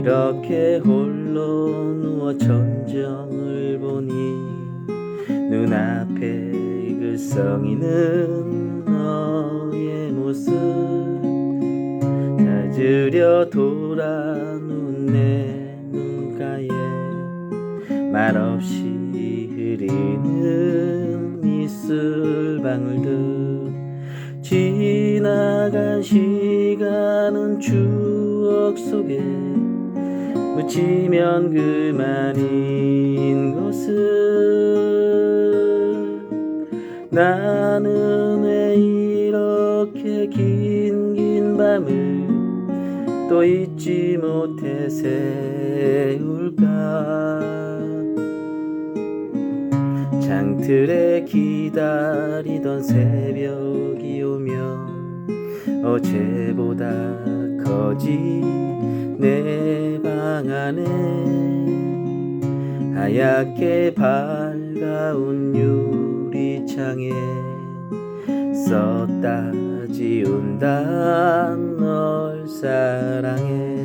이렇게 홀로 누워 전정을 보니 눈앞에 글썽이는 너의 모습 찾으려 돌아 누운 내 눈가에 말없이 흐리는 이슬 방울들 지나간 시간은 추억 속에 묻히면 그만인 것을 나는 왜 이렇게 긴 긴 밤을 또 잊지 못해 세울까? 창틀에 기다리던 새벽이 오면 어제보다 내 방 안에 하얗게 밝아온 유리창에 썼다 지운다 널 사랑해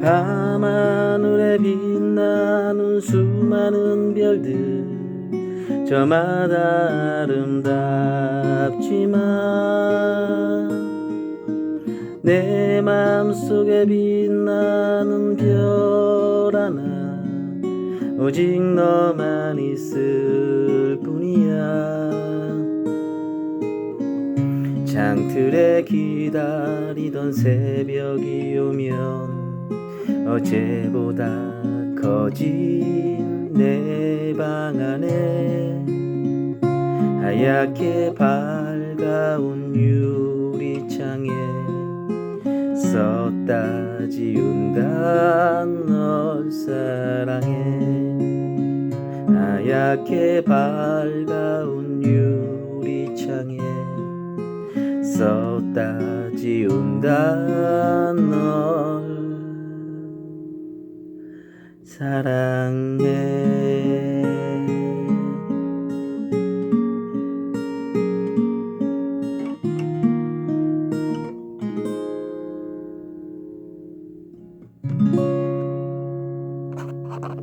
밤하늘에 빛나는 수많은 별들 저마다 아름답지만 내 맘속에 빛나는 별 하나 오직 너만 있을 뿐이야. 창틀에 기다리던 새벽이 오면 어제보다 커진 내 방 안에 하얗게 밝아온 유리창에 썼다 지운다 널 사랑해. 하얗게 밝아온 유리창에 썼다 지운다 널 사랑해